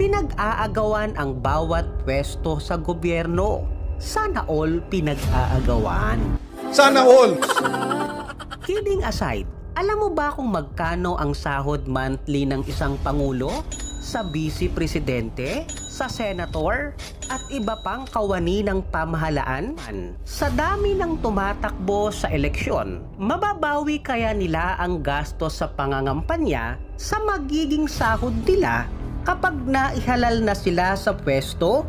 pinag-aagawan ang bawat pwesto sa gobyerno. Sana all pinag-aagawan. Sana all! Kidding aside, alam mo ba kung magkano ang sahod monthly ng isang pangulo? Sa vice presidente? Sa senator? At iba pang kawani ng pamahalaan? Sa dami ng tumatakbo sa eleksyon, mababawi kaya nila ang gastos sa pangangampanya sa magiging sahod nila kapag naihalal na sila sa pwesto?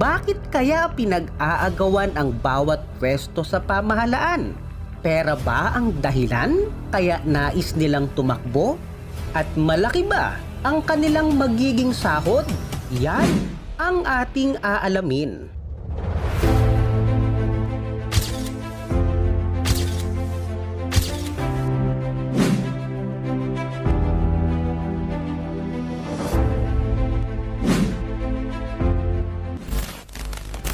Bakit kaya pinag-aagawan ang bawat pwesto sa pamahalaan? Pera ba ang dahilan kaya nais nilang tumakbo? At malaki ba ang kanilang magiging sahod? Yan ang ating aalamin.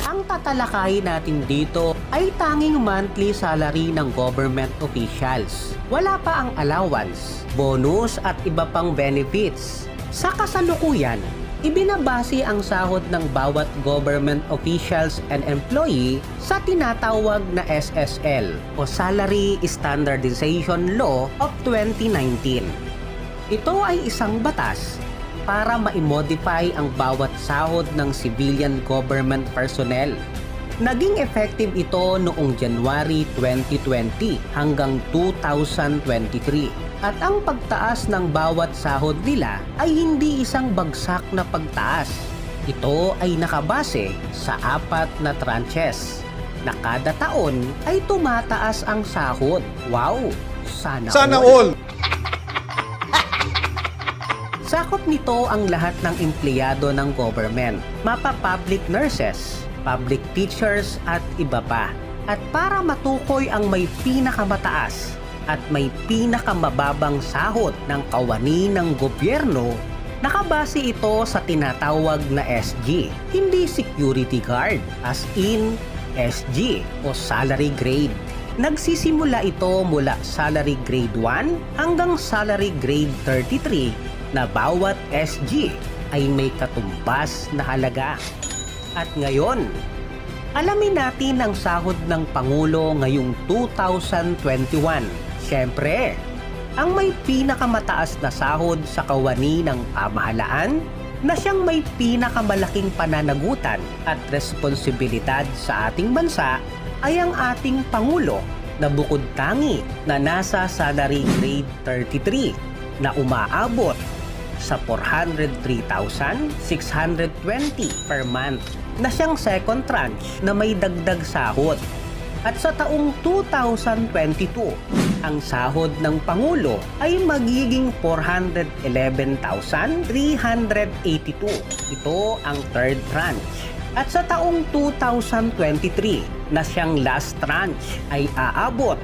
Ang tatalakayin natin dito ay tanging monthly salary ng government officials. Wala pa ang allowance, bonus at iba pang benefits. Sa kasalukuyan, ibinabase ang sahod ng bawat government officials and employee sa tinatawag na SSL o Salary Standardization Law of 2019. Ito ay isang batas para ma-modify ang bawat sahod ng civilian government personnel. Naging effective ito noong January 2020 hanggang 2023. At ang pagtaas ng bawat sahod nila ay hindi isang bagsak na pagtaas. Ito ay nakabase sa apat na tranches na kada taon ay tumataas ang sahod. Wow! Sana, Sana all. all! Sakop nito ang lahat ng empleyado ng government, mapa public nurses, public teachers at iba pa. At para matukoy ang may pinakamataas at may pinakamababang sahod ng kawani ng gobyerno, nakabase ito sa tinatawag na SG, hindi security guard, as in SG o salary grade. Nagsisimula ito mula salary grade 1 hanggang salary grade 33 na bawat SG ay may katumbas na halaga. At ngayon, alamin natin ang sahod ng Pangulo ngayong 2021. Siyempre, ang may pinakamataas na sahod sa kawani ng pamahalaan na siyang may pinakamalaking pananagutan at responsibilidad sa ating bansa ay ang ating Pangulo na bukod tangi na nasa salary grade 33 na umaabot sa 403,620 per month na siyang second tranche na may dagdag sahod. At sa taong 2022, ang sahod ng Pangulo ay magiging 411,382. Ito ang third tranche. At sa taong 2023 na siyang last tranche ay aabot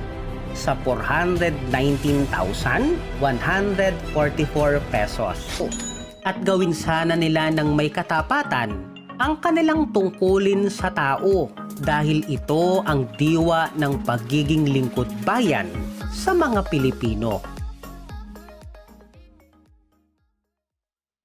sa 419,144 pesos. At gawin sana nila ng may katapatan ang kanilang tungkulin sa tao dahil ito ang diwa ng pagiging lingkod bayan sa mga Pilipino.